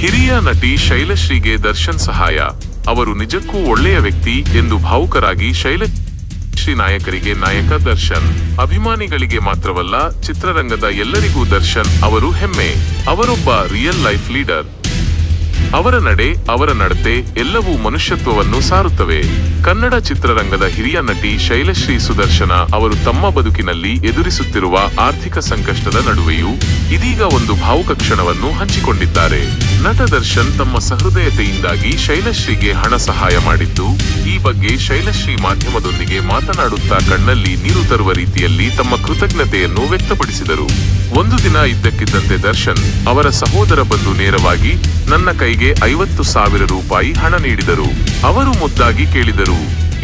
ಹಿರಿಯ ನಟಿ ಶೈಲಶ್ರೀಗೆ ದರ್ಶನ್ ಸಹಾಯ. ಅವರು ನಿಜಕ್ಕೂ ಒಳ್ಳೆಯ ವ್ಯಕ್ತಿ ಎಂದು ಭಾವುಕರಾಗಿ ಶೈಲಶ್ರೀ ನಾಯಕರಿಗೆ ನಾಯಕ ದರ್ಶನ್. ಅಭಿಮಾನಿಗಳಿಗೆ ಮಾತ್ರವಲ್ಲ, ಚಿತ್ರರಂಗದ ಎಲ್ಲರಿಗೂ ದರ್ಶನ್ ಅವರು ಹೆಮ್ಮೆ. ಅವರೊಬ್ಬ ರಿಯಲ್ ಲೈಫ್ ಲೀಡರ್ ಅವರ ನಡೆ, ಅವರ ನಡತೆ ಎಲ್ಲವೂ ಮನುಷ್ಯತ್ವವನ್ನು ಸಾರುತ್ತವೆ. ಕನ್ನಡ ಚಿತ್ರರಂಗದ ಹಿರಿಯ ನಟಿ ಶೈಲಶ್ರೀ ಸುದರ್ಶನ ಅವರು ತಮ್ಮ ಬದುಕಿನಲ್ಲಿ ಎದುರಿಸುತ್ತಿರುವ ಆರ್ಥಿಕ ಸಂಕಷ್ಟದ ನಡುವೆಯೂ ಇದೀಗ ಒಂದು ಭಾವುಕ ಕ್ಷಣವನ್ನು ಹಂಚಿಕೊಂಡಿದ್ದಾರೆ. ನಟ ದರ್ಶನ್ ತಮ್ಮ ಸಹೃದಯತೆಯಿಂದಾಗಿ ಶೈಲಶ್ರೀಗೆ ಹಣ ಸಹಾಯ ಮಾಡಿದ್ದು, ಈ ಬಗ್ಗೆ ಶೈಲಶ್ರೀ ಮಾಧ್ಯಮದೊಂದಿಗೆ ಮಾತನಾಡುತ್ತಾ ಕಣ್ಣಲ್ಲಿ ನೀರು ತರುವ ರೀತಿಯಲ್ಲಿ ತಮ್ಮ ಕೃತಜ್ಞತೆಯನ್ನು ವ್ಯಕ್ತಪಡಿಸಿದರು. ಒಂದು ದಿನ ಇದ್ದಕ್ಕಿದ್ದಂತೆ ದರ್ಶನ್ ಅವರ ಸಹೋದರ ಬಂದು ನೇರವಾಗಿ ನನ್ನ ಕೈಗೆ ಐವತ್ತು ಸಾವಿರ ರೂಪಾಯಿ ಹಣ ನೀಡಿದರು. ಅವರು ಮುದ್ದಾಗಿ ಕೇಳಿದರು,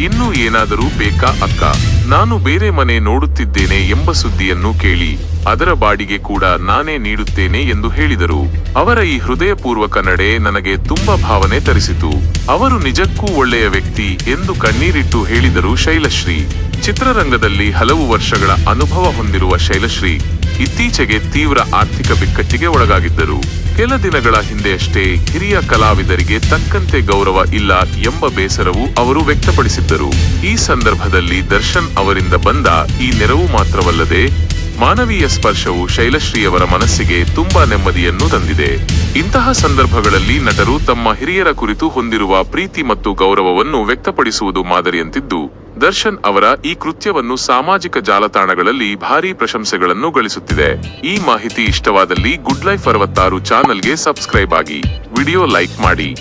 ಇನ್ನೂ ಏನಾದರೂ ಬೇಕಾ ಅಕ್ಕ? ನಾನು ಬೇರೆ ಮನೆ ನೋಡುತ್ತಿದ್ದೇನೆ ಎಂಬ ಸುದ್ದಿಯನ್ನು ಕೇಳಿ, ಅದರ ಬಾಡಿಗೆ ಕೂಡ ನಾನೇ ನೀಡುತ್ತೇನೆ ಎಂದು ಹೇಳಿದರು. ಅವರ ಈ ಹೃದಯಪೂರ್ವಕ ನಡೆ ನನಗೆ ತುಂಬಾ ಭಾವನೆ ತರಿಸಿತು. ಅವರು ನಿಜಕ್ಕೂ ಒಳ್ಳೆಯ ವ್ಯಕ್ತಿ ಎಂದು ಕಣ್ಣೀರಿಟ್ಟು ಹೇಳಿದರು ಶೈಲಶ್ರೀ. ಚಿತ್ರರಂಗದಲ್ಲಿ ಹಲವು ವರ್ಷಗಳ ಅನುಭವ ಹೊಂದಿರುವ ಶೈಲಶ್ರೀ ಇತ್ತೀಚೆಗೆ ತೀವ್ರ ಆರ್ಥಿಕ ಬಿಕ್ಕಟ್ಟಿಗೆ ಒಳಗಾಗಿದ್ದರು. ಕೆಲ ದಿನಗಳ ಹಿಂದೆಯಷ್ಟೇ ಹಿರಿಯ ಕಲಾವಿದರಿಗೆ ತಕ್ಕಂತೆ ಗೌರವ ಇಲ್ಲ ಎಂಬ ಬೇಸರವು ಅವರು ವ್ಯಕ್ತಪಡಿಸಿದ್ದರು. ಈ ಸಂದರ್ಭದಲ್ಲಿ ದರ್ಶನ್ ಅವರಿಂದ ಬಂದ ಈ ನೆರವು ಮಾತ್ರವಲ್ಲದೆ ಮಾನವೀಯ ಸ್ಪರ್ಶವು ಶೈಲಶ್ರೀಯವರ ಮನಸ್ಸಿಗೆ ತುಂಬಾ ನೆಮ್ಮದಿಯನ್ನು ತಂದಿದೆ. ಇಂತಹ ಸಂದರ್ಭಗಳಲ್ಲಿ ನಟರು ತಮ್ಮ ಹಿರಿಯರ ಕುರಿತು ಹೊಂದಿರುವ ಪ್ರೀತಿ ಮತ್ತು ಗೌರವವನ್ನು ವ್ಯಕ್ತಪಡಿಸುವುದು ಮಾದರಿಯಂತಿದ್ದು ದರ್ಶನ್ ಅವರ ಈ ಕೃತ್ಯವನ್ನು ಸಾಮಾಜಿಕ ಜಾಲತಾಣಗಳಲ್ಲಿ ಭಾರೀ ಪ್ರಶಂಸೆಗಳನ್ನು ಗಳಿಸುತ್ತಿದೆ. ಈ ಮಾಹಿತಿ ಇಷ್ಟವಾದಲ್ಲಿ ಗುಡ್ ಲೈಫ್ ಅರವತ್ತಾರು ಚಾನಲ್ಗೆ ಸಬ್ಸ್ಕ್ರೈಬ್ ಆಗಿ. ವಿಡಿಯೋ ಲೈಕ್ ಮಾಡಿ.